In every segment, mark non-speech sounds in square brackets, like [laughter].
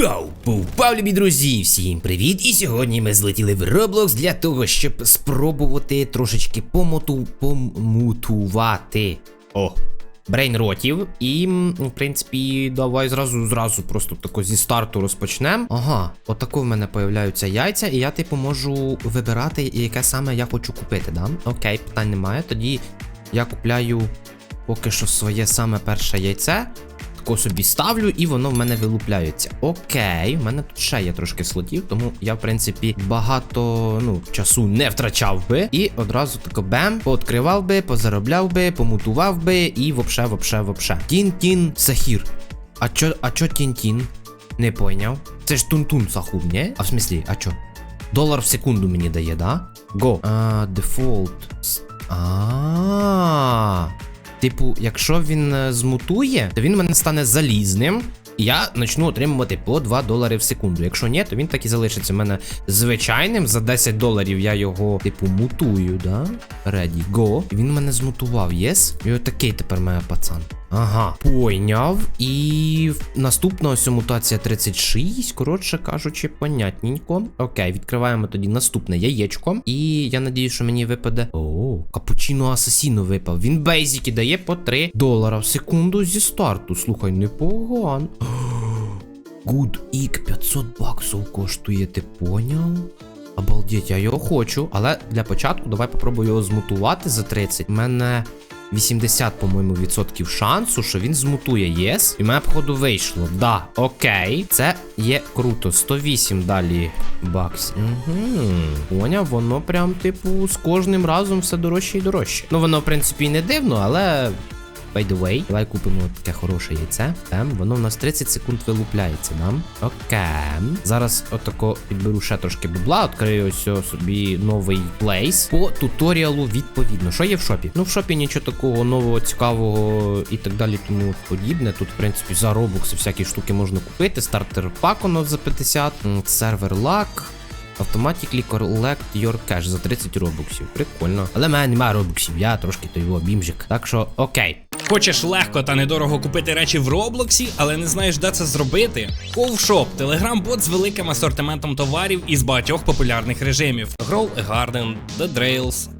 Вау! Повпав, друзі! Всім привіт! І сьогодні ми злетіли в Roblox для того, щоб спробувати трошечки помоту... помутувати. О! Брейнротів. І, в принципі, давай зразу зразу просто тако зі старту розпочнемо. Ага, отако в мене появляються яйця, і я, типу, можу вибирати, яке саме я хочу купити, да? Окей, питань немає. Тоді я купляю поки що своє саме перше яйце. Тако собі ставлю, і воно в мене вилупляється. Окей, в мене тут ще є трошки слотів, тому я, в принципі, багато ну, часу не втрачав би. І одразу тако бем, пооткривав би, позаробляв би, помутував би, і вообще, вообще, вообще. Тін-тін, сахір. А чо, а чо тін-тін? Не поняв. Це ж тун-тун сахур, не? А в смислі, а чо? Долар в секунду мені дає, да? Го. А, дефолт. А. Типу, якщо він е, змутує, то він в мене стане залізним. І я почну отримувати по 2 долари в секунду. Якщо ні, то він так і залишиться в мене звичайним. За 10 доларів я його, типу, мутую, да? Ready, go. І він мене змутував, єс? І отакий тепер мене пацан. Ага, пойняв. І наступна ось мутація 36. Коротше кажучи, понятненько. Окей, відкриваємо тоді наступне яєчко. І я надію, що мені випаде. О, капучино асасіно випав. Він бейзіки дає по 3 долара в секунду зі старту. Слухай, непогано. [gasps] Good Ік 500 баксів коштує, ти поняв? Обалдеть, я його хочу, але для початку давай попробую його змутувати за 30. У мене 80, по-моєму, відсотків шансу, що він змутує єс. І мене, походу, вийшло. Да, окей. Це є круто. 108 далі бакс. Угу. Поняв, воно прям, типу, з кожним разом все дорожче і дорожче. Ну, воно, в принципі, і не дивно, але. By the way, давай купимо таке хороше яйце. Там, воно в нас 30 секунд вилупляється, да? Окей. Зараз отако підберу ще трошки бабла, відкрию ось собі новий плейс по туторіалу відповідно. Що є в шопі? Ну, в шопі нічого такого нового, цікавого і так далі, тому подібне. Тут, в принципі, за робокси всякі штуки можна купити. Стартер пак воно за 50, сервер лак. Automatically collect your cash за 30 робоксів. Прикольно. Але в мене немає робоксів, я трошки той його бімжик. Так що окей. Хочеш легко та недорого купити речі в Роблоксі, але не знаєш, де це зробити? Ковшоп телеграм-бот з великим асортиментом товарів із багатьох популярних режимів: Grow a Garden, The Drails,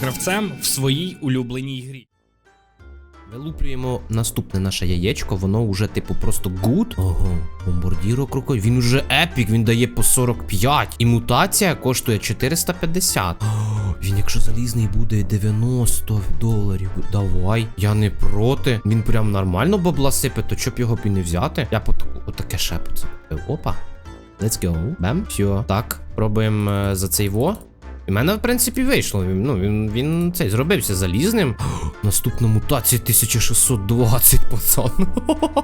гравцем в своїй улюбленій грі. Вилуплюємо наступне наше яєчко, воно вже, типу, просто good. Ого, бомбардіро крокой. Він уже епік, він дає по 45. І мутація коштує 450. О, [gasps] він, якщо залізний, буде 90 доларів. Давай, я не проти. Він прям нормально бабла сипе, то щоб його б і не взяти. Я по це купив. Опа. Let's go. Бем. Все. Так, пробуємо е, за цей во. І в мене, в принципі, вийшло. Він, ну, він, він цей зробився залізним. [gasps] Наступна мутація 1620, пацан.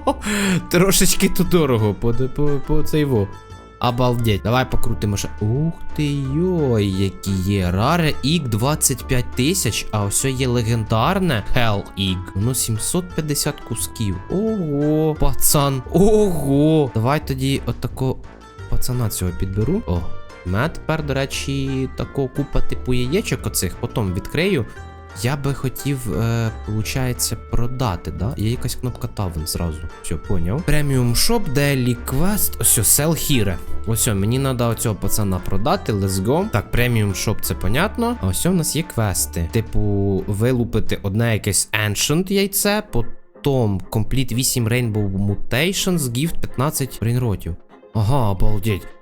[laughs] Трошечки то дорого по, по, по цей во. Обалдеть. Давай покрутимо ще. Ух ти йой, які є. Раре Ік 25 тисяч, а ось є легендарне Hell Ік. Воно 750 кусків. Ого, пацан. Ого. Давай тоді отако пацана цього підберу. О. У мене тепер, до речі, тако купа типу яєчок оцих, потім відкрию. Я би хотів, е, получається, продати, да? Є якась кнопка Тавен зразу. Все, поняв. Преміум шоп, Daily Quest. Ось, Sell Here. Ось, мені треба оцього пацана продати. Let's go. Так, преміум шоп, це понятно. А ось у нас є квести. Типу, вилупити одне якесь Ancient яйце, потім Complete 8 Rainbow Mutations, Gift 15 брейнротів. Ага, обалдеть.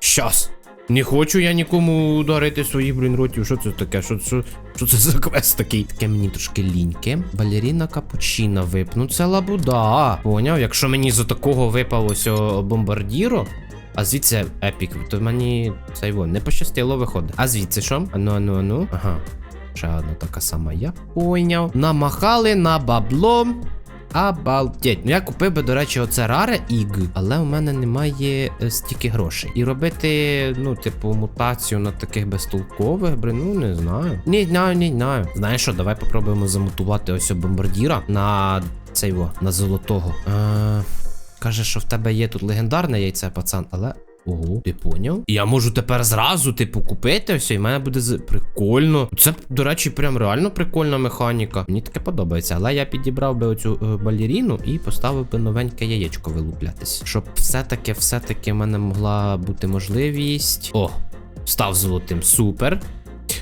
Щас. Не хочу я нікому ударити своїх брейнротів. Що це таке? Що, що, що це за квест такий? Таке мені трошки ліньке. Балеріна капучина випну. Це лабуда. Поняв? Якщо мені за такого випав ось бомбардіро. А звідси епік, то мені цей вон не пощастило виходить. А звідси що? Ану, ану, ану. Ага. Ще одна така сама я. Поняв. Намахали на бабло. Обалдеть. Ну я купив би, до речі, оце раре іг, але у мене немає е, стільки грошей. І робити, ну, типу, мутацію на таких безтолкових, блин, ну не знаю. Не знаю, не знаю. Знаєш що, давай попробуємо замутувати ось бомбардіра на цей во, на золотого. Е, каже, що в тебе є тут легендарне яйце, пацан, але. Ого, ти поняв? Я можу тепер зразу, типу, купити все, і в мене буде з... прикольно. Це, до речі, прям реально прикольна механіка. Мені таке подобається. Але я підібрав би оцю е, балеріну і поставив би новеньке яєчко вилуплятись. Щоб все-таки, все-таки в мене могла бути можливість. О, став золотим. Супер.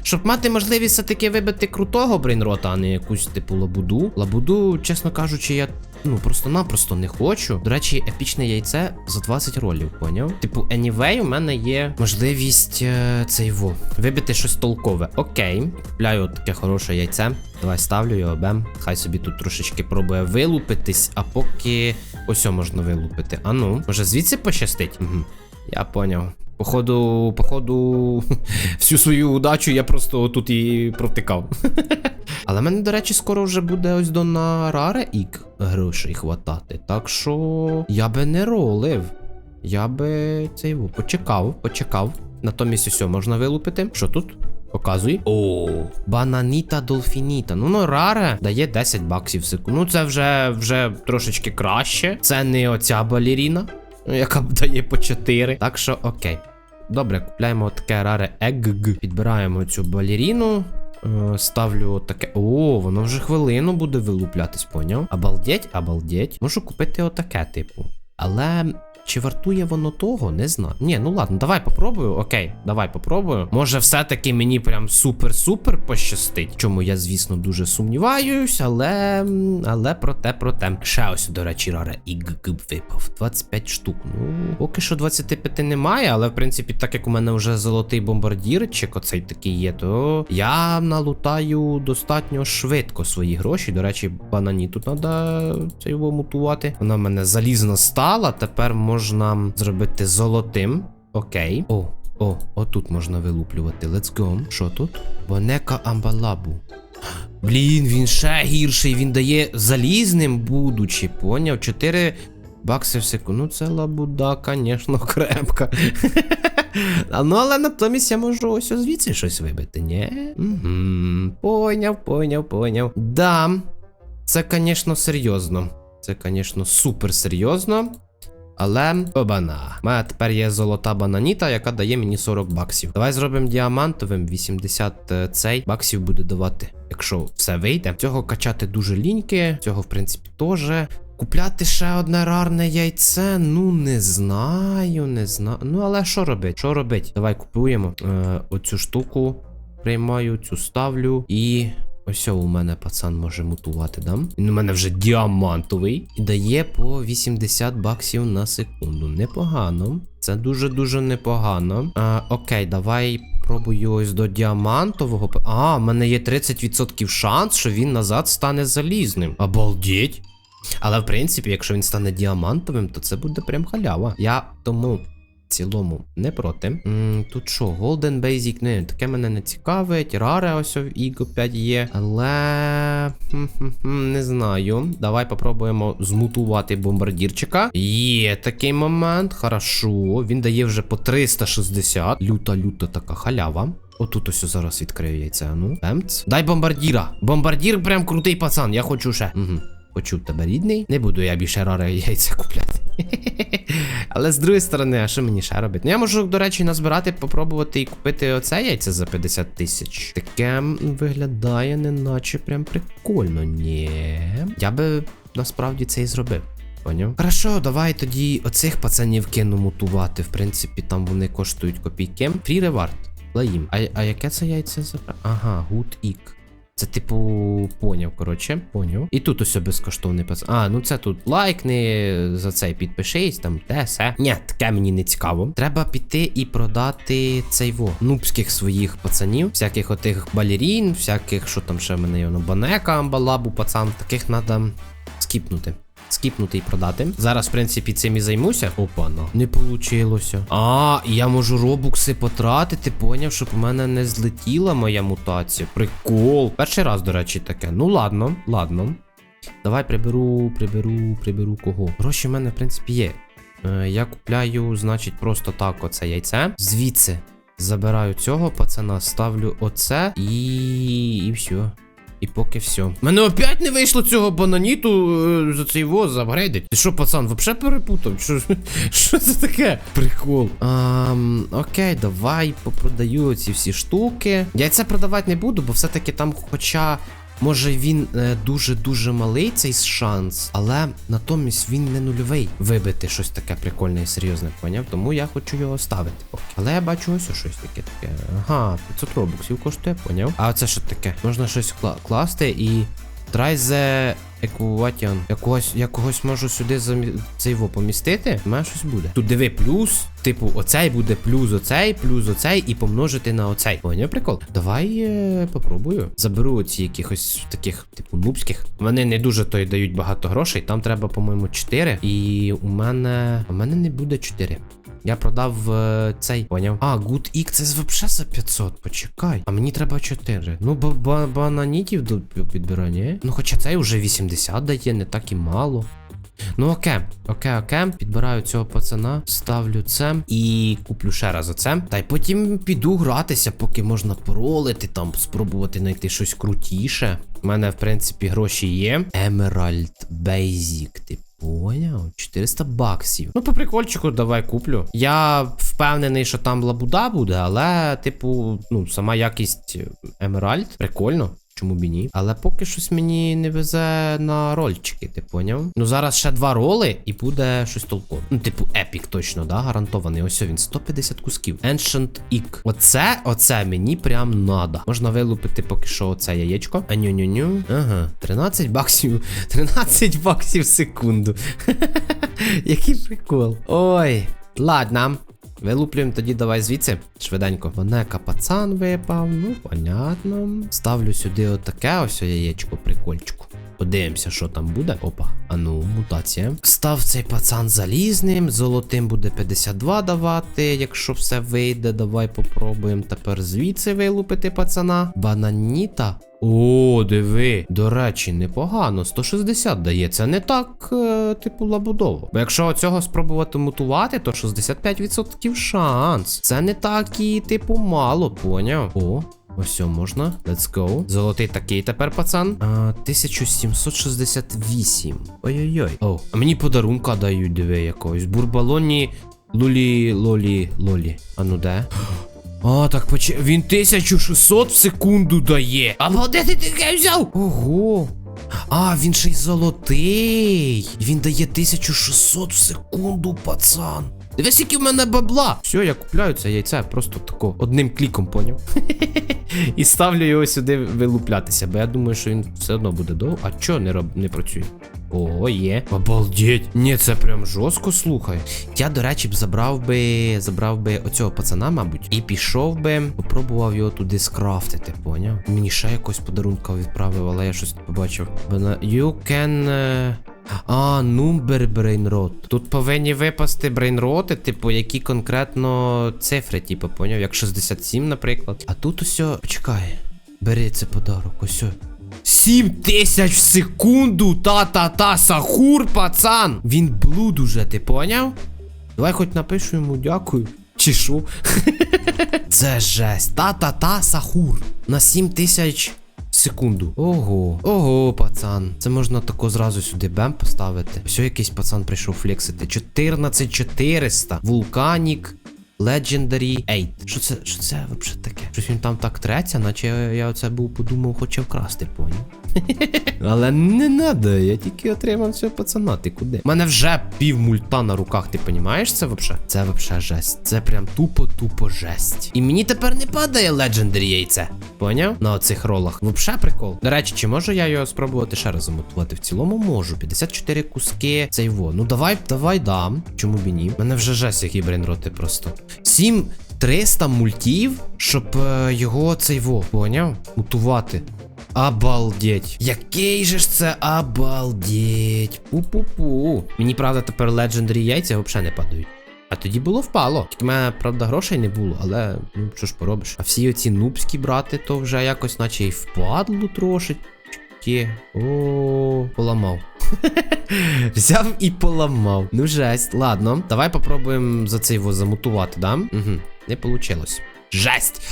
Щоб мати можливість все-таки вибити крутого брейнрота, а не якусь типу лабуду. Лабуду, чесно кажучи, я ну просто-напросто не хочу. До речі, епічне яйце за 20 ролів, поняв? Типу, anyway, у мене є можливість е, цей во вибити щось толкове. Окей, купляю таке хороше яйце. Давай ставлю його, бем. Хай собі тут трошечки пробує вилупитись, а поки ось можна вилупити. А ну, може звідси пощастить? Угу. Я поняв. Походу, походу, [laughs] всю свою удачу я просто тут і провтикав. [laughs] Але мене, до речі, скоро вже буде ось до на раре ік грошей хватати. Так що я би не ролив. Я би цей почекав, почекав. Натомість усе можна вилупити. Що тут? Показуй. О, бананіта долфініта. Ну, ну, раре дає 10 баксів в секунду. Ну, це вже, вже трошечки краще. Це не оця балеріна, яка дає по 4. Так що окей. Добре, купляємо таке раре егг. Підбираємо цю балеріну. Е, Ставлю таке. О, воно вже хвилину буде вилуплятись, поняв? Обалдеть, обалдеть. Можу купити отаке, типу. Але. Чи вартує воно того? Не знаю. Ні, ну ладно, давай попробую. Окей, давай попробую. Може, все-таки мені прям супер-супер пощастить. Чому я, звісно, дуже сумніваюсь, але. Але проте, проте. Ще ось, до речі, раре і випав. 25 штук. Ну, поки що 25 немає, але в принципі, так як у мене вже золотий бомбардірчик, оцей такий є, то я налутаю достатньо швидко свої гроші. До речі, банані тут треба цей мутувати. Вона в мене залізно стала. Тепер можна зробити золотим. Окей. О, о, отут можна вилуплювати. Let's go. Що тут? Бонека амбалабу. Блін, він ще гірший, він дає залізним, будучи, поняв? 4 бакси в секунду. Ну, це лабуда, звісно, [laughs] крепка. Ну, але натомість я можу ось звідси щось вибити, ні? Поняв, поняв, поняв. Да. Це, звісно, серйозно. Це, звісно, супер серйозно. Але обана. У мене тепер є золота бананіта, яка дає мені 40 баксів. Давай зробимо діамантовим. 80 е, цей баксів буде давати, якщо все вийде. Цього качати дуже ліньки, цього, в принципі, теж. Купляти ще одне рарне яйце. Ну, не знаю, не знаю. Ну, але що робить? Що робить? Давай купуємо е, оцю штуку. Приймаю, цю ставлю і. Ось у мене пацан може мутувати, да? Він у мене вже діамантовий і дає по 80 баксів на секунду. Непогано. Це дуже-дуже непогано. А, окей, давай пробую ось до діамантового. А, в мене є 30% шанс, що він назад стане залізним. Обалдеть. Але в принципі, якщо він стане діамантовим, то це буде прям халява. Я тому цілому не проти. М, тут що, Golden Basic? Не, таке мене не цікавить. Раре ось Іго 5 є. Але. Не знаю. Давай попробуємо змутувати бомбардірчика. Є такий момент. Хорошо. Він дає вже по 360. Люта-люта така халява. Отут ось зараз відкрию яйце. Ну. Емц. Дай бомбардіра. Бомбардір прям крутий пацан. Я хочу ще. Угу. Почув тебе рідний. Не буду я більше раре [laughs] яйця купляти. Але з другої сторони, а що мені ще робити? Ну я можу, до речі, назбирати, попробувати і купити оце яйце за 50 тисяч. Таке виглядає, неначе прям прикольно. Ні. Я би насправді це і зробив. Поняв? Хорошо, давай тоді оцих пацанів кину мутувати. В принципі, там вони коштують копійки. Фрі ревард. Лаїм. А, а яке це яйце за. Ага, гуд ік. Це, типу, поняв, коротше, поняв. І тут усе безкоштовний пас. А, ну це тут лайкни, за цей підпишись, там те, все. Ні, таке мені не цікаво. Треба піти і продати цей во нубських своїх пацанів, всяких отих балерін, всяких, що там ще в мене є, ну, банека, амбалабу, пацан. Таких треба скіпнути. Скіпнути і продати. Зараз, в принципі, цим і займуся. Опа, на. Не получилося. А, я можу робукси потратити, поняв, щоб у мене не злетіла моя мутація. Прикол. Перший раз, до речі, таке. Ну ладно, ладно. Давай приберу, приберу, приберу кого. Гроші в мене, в принципі, є. Е, я купляю, значить, просто так оце яйце. Звідси забираю цього пацана, ставлю оце і. і все. І поки все. Мене опять не вийшло цього бананіту е, за цей воз апгрейдить. Ти що, пацан, вообще перепутав? Що, що це таке? Прикол. Ам, окей, давай попродаю ці всі штуки. Я це продавати не буду, бо все-таки там, хоча. Може він е, дуже-дуже малий цей шанс, але натомість він не нульовий вибити щось таке прикольне і серйозне, поняв? Тому я хочу його ставити. Але я бачу ось щось таке таке. Ага, 500 робоксів коштує, поняв? А це що таке? Можна щось кла- класти і. Трайзе Екуватіан. Якогось, я когось можу сюди замі... цей во помістити. У мене щось буде. Тут диви плюс. Типу, оцей буде плюс оцей, плюс оцей і помножити на оцей. Поняв прикол? Давай е, попробую. Заберу оці якихось таких, типу, нубських. Вони не дуже то й дають багато грошей. Там треба, по-моєму, 4. І у мене. У мене не буде 4. Я продав е, цей, поняв. А, Good X це вообще за 500, почекай. А мені треба 4. Ну, бо ба бананітів до підбираю, ні? Ну, хоча цей вже 80 дає, не так і мало. Ну окей, окей, окей. Підбираю цього пацана, ставлю це і куплю ще раз оце. Та й потім піду гратися, поки можна пролити, там спробувати знайти щось крутіше. У мене, в принципі, гроші є. Emerald Basic, ти поняв? 400 баксів. Ну, по прикольчику, давай куплю. Я впевнений, що там лабуда буде, але, типу, ну, сама якість Емеральд. прикольно. Чому б і ні? Але поки щось мені не везе на рольчики, ти поняв? Ну зараз ще два роли і буде щось толкове. Ну, типу, епік точно, да, гарантований. Ось він, 150 кусків. Ancient Ік. Оце, оце мені прям надо. Можна вилупити поки що оце яєчко. А ню-ню-ню. Ага. 13 баксів. [laughs] 13 баксів в секунду. [laughs] Який прикол. Ой. Ладно. Вилуплюємо тоді давай звідси. Швиденько. Вонека пацан випав. Ну, понятно. Ставлю сюди отаке ось яєчко, прикольчику. Подивимося, що там буде. Опа, а ну, мутація. Став цей пацан залізним. Золотим буде 52 давати. Якщо все вийде, давай попробуємо тепер звідси вилупити пацана. Бананіта. О, диви. До речі, непогано. 160 дає. Це не так, е, типу, лабудово. Бо якщо оцього спробувати мутувати, то 65% шанс. Це не так і, типу, мало, поняв? О. Ось можна. Let's go. Золотий такий тепер, пацан. А, 1768. Ой-ой-ой. О, а мені подарунка дають, диви, якогось. Бурбалоні лулі лолі лолі. А ну де? А, так поч... Він 1600 в секунду дає. А де ти таке взяв? Ого. А, він ще й золотий. Він дає 1600 в секунду, пацан. Дивись, який в мене бабла. Все, я купляю це яйце просто тако одним кліком, поняв. [laughs] І ставлю його сюди вилуплятися, бо я думаю, що він все одно буде довго. А чого не роб... не працює? О, є. Обалдеть. Ні, це прям жорстко слухай. Я, до речі, б забрав би. Забрав би оцього пацана, мабуть, і пішов би, попробував його туди скрафтити, поняв? Мені ще якось подарунка відправив, але я щось побачив. You can. е, А, number brainrot. Тут повинні випасти брейнроти, типу, які конкретно цифри, типу, поняв, як 67, наприклад. А тут усе. Почекай. Бери це подарок, ось. 7 тисяч в секунду, та-та-та, сахур, пацан! Він блуд уже, ти поняв? Давай хоч напишу йому дякую. Чи що? [laughs] Це жесть. Та-та-та, сахур. На 7 тисяч секунду. Ого. Ого, пацан. Це можна тако зразу сюди бем поставити. Все, якийсь пацан прийшов флексити. 14400. Вулканік. Legendary 8. Що це, що це взагалі таке? Щось він там так треться, наче я, оце був подумав, хоче вкрасти, поняв. Але не надо, я тільки отримав цього пацана, ти куди? У мене вже пів мульта на руках, ти понімаєш це вообще? Це вообще жесть. Це прям тупо-тупо жесть. І мені тепер не падає Legendary яйце. Поняв? На оцих ролах. Вообще прикол. До речі, чи можу я його спробувати ще раз замотувати? В цілому можу. 54 куски. Цей во. Ну давай, давай дам. Чому б і ні? Мене вже жесть, які брейнроти просто. 7 300 мультів, щоб е, його цей во, поняв? Мутувати. Обалдеть. Який же ж це обалдеть. Пу-пу-пу. Мені, правда, тепер Legendary яйця взагалі не падають. А тоді було впало. Тільки в мене, правда, грошей не було, але ну що ж поробиш. А всі оці нубські брати, то вже якось наче і впадло трошечки. О, поламав. [laughs] Взяв і поламав. Ну жесть. Ладно, давай попробуємо за цей його замутувати, да? Угу, не вийшло. Жесть!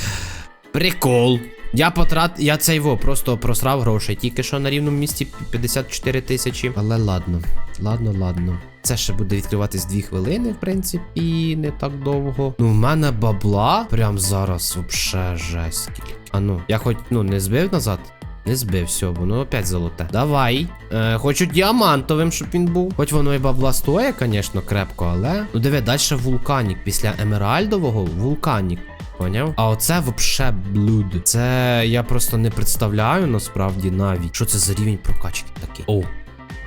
Прикол. Я потрат. Я цей во просто просрав грошей. Тільки що на рівному місці 54 тисячі. Але ладно. Ладно, ладно. Це ще буде відкриватись 2 хвилини, в принципі, не так довго. Ну, в мене бабла прям зараз вообще жесть. скільки. А ну, я хоч ну не збив назад. Не збив, все, воно опять золоте. Давай. Е, хочу діамантовим, щоб він був. Хоч воно і бабла стоїть, звісно, крепко, але. Ну диви, далі вулканік. Після емеральдового вулканік. Поняв? А оце вообще блуд. Це я просто не представляю насправді навіть. Що це за рівень прокачки такий? О,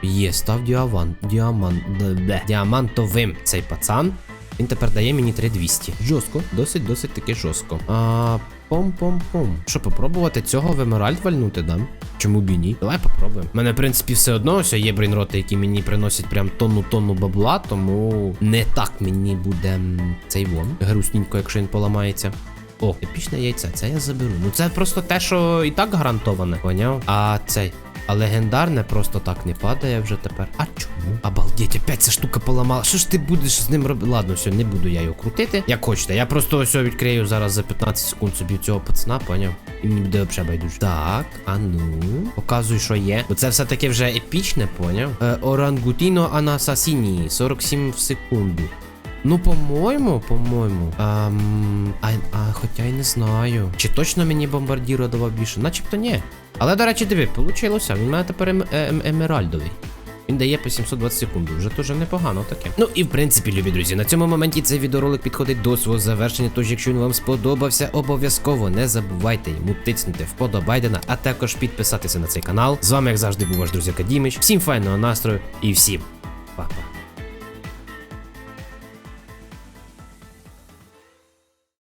є, став діамант. Діамант. Де, діамантовим цей пацан. Він тепер дає мені 3200. Жорстко, досить, досить таки жорстко. А, пом-пом-пом. Що, попробувати цього в емеральд вальнути, да? Чому б і ні? Давай попробуємо. У мене, в принципі, все одно ось є брейнроти, які мені приносять прям тонну-тонну бабла, тому не так мені буде цей вон. Грустненько, якщо він поламається. О, епічне яйце, це я заберу. Ну це просто те, що і так гарантоване, поняв? А цей. А легендарне просто так не падає вже тепер. А чому? Обалдеть, опять ця штука поламала. Що ж ти будеш з ним робити? Ладно, все, не буду я його крутити. Як хочете. Я просто ось відкрию зараз за 15 секунд собі цього пацана, поняв? І мені буде взагалі байдуже. Так, а ну. Показуй, що є. Бо це все-таки вже епічне, поняв? Е, Орангутіно Анасасіні. 47 в секунду. Ну, по-моєму, по-моєму. Ам, а, а, хоча й не знаю. Чи точно мені бомбардіро давав більше? Начебто ні. Але, до речі, диви, получилося. Він мене тепер ем, ем, емеральдовий. Він дає по 720 секунд, вже дуже непогано таке. Ну і в принципі, любі друзі, на цьому моменті цей відеоролик підходить до свого завершення. Тож, якщо він вам сподобався, обов'язково не забувайте йому тицнути вподобайдена, а також підписатися на цей канал. З вами, як завжди, був ваш друзі Кадімич. Всім файного настрою і всім па-па.